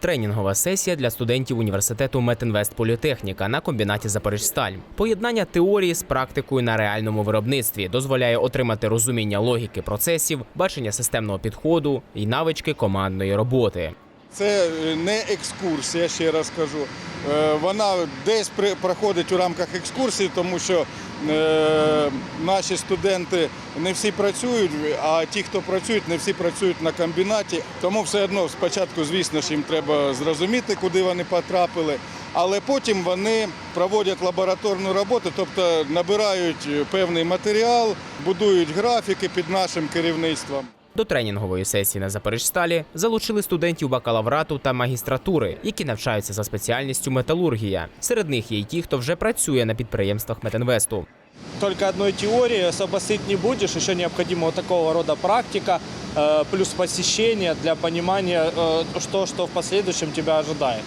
Тренінгова сесія для студентів університету Метинвест Політехніка на комбінаті Запоріжсталь. Поєднання теорії з практикою на реальному виробництві дозволяє отримати розуміння логіки процесів, бачення системного підходу і навички командної роботи. Це е, не екскурсія, ще раз кажу. Е, Вона десь проходить у рамках екскурсії, тому що е, наші студенти не всі працюють, а ті, хто працюють, не всі працюють на комбінаті. Тому все одно спочатку, звісно ж, їм треба зрозуміти, куди вони потрапили. Але потім вони проводять лабораторну роботу, тобто набирають певний матеріал, будують графіки під нашим керівництвом. До тренінгової сесії на Запоріжсталі залучили студентів бакалаврату та магістратури, які навчаються за спеціальністю металургія. Серед них є й ті, хто вже працює на підприємствах Метинвесту. Только одной теории обострить не будешь, еще необходима вот такого рода практика, э, плюс посещение для понимания, э, что, что в последующем тебя ожидает.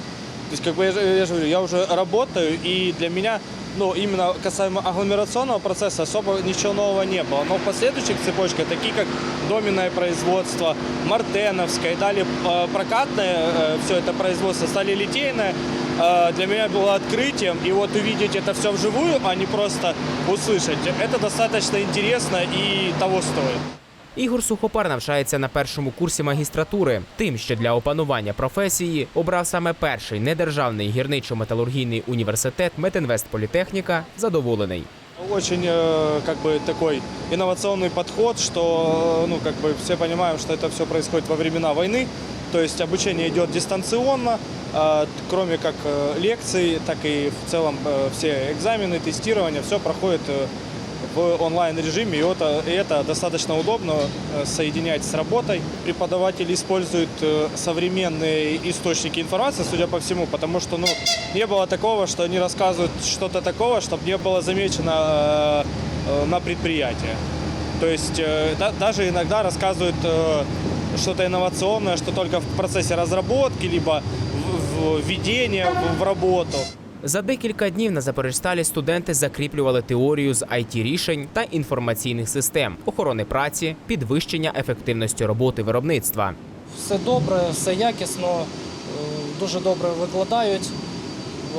То есть, как бы я, же- я же говорю, я уже работаю, и для меня, ну, именно касаемо агломерационного процесса, особо ничего нового не было. Но в последующих цепочках, такие как доменное производство, мартеновское, и далее э, прокатное все это производство, стали литейное, э, для меня было открытием. И вот увидеть это все вживую, а не просто услышать, это достаточно интересно и того стоит. Ігор Сухопар навчається на першому курсі магістратури. Тим, що для опанування професії обрав саме перший недержавний гірничо-металургійний університет Метинвест Політехніка, задоволений. Очень э, как бы такой инновационный подход, что э, ну как бы все понимаем, что это все происходит во времена войны. То есть обучение идет дистанционно, э, кроме как э, лекций, так и в целом э, все экзамены, тестирование, все проходит э, в онлайн режиме, и это, и это достаточно удобно э, соединять с работой. Преподаватели используют э, современные источники информации, судя по всему, потому что ну, не было такого, что они рассказывают что-то такого, чтобы не было замечено э, на предприятии. То есть да- даже иногда рассказывают что-то инновационное, что только в процессе разработки, либо введения в работу. За декілька днів на Запоріжсталі студенти закріплювали теорію з it рішень та інформаційних систем, охорони праці, підвищення ефективності роботи виробництва. Все добре, все якісно, е, дуже добре викладають,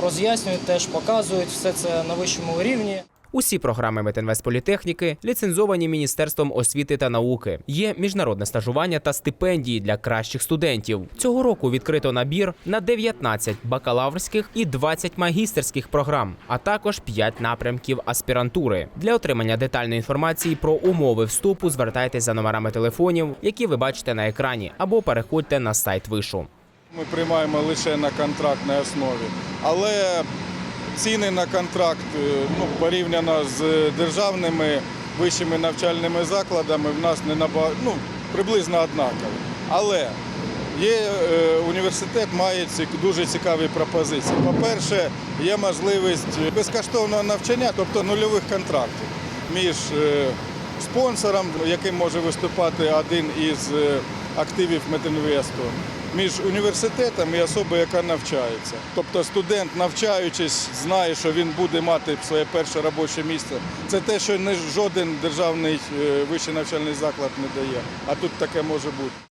роз'яснюють, теж показують все це на вищому рівні. Усі програми Метинвестполітехніки ліцензовані Міністерством освіти та науки. Є міжнародне стажування та стипендії для кращих студентів. Цього року відкрито набір на 19 бакалаврських і 20 магістерських програм, а також 5 напрямків аспірантури. Для отримання детальної інформації про умови вступу звертайтесь за номерами телефонів, які ви бачите на екрані, або переходьте на сайт вишу. Ми приймаємо лише на контрактній основі. Але ціни на контракт е, ну, порівняно з державними вищими навчальними закладами в нас не наба... ну, приблизно однакові. Але є е, університет має дуже цікаві пропозиції. По-перше, є можливість безкоштовного навчання, тобто нульових контрактів між е, спонсором, яким може виступати один із е, активів Метинвесту, між університетом і особою, яка навчається. Тобто студент, навчаючись, знає, що він буде мати своє перше робоче місце. Це те, що жоден державний е, вищий навчальний заклад не дає. А тут таке може бути.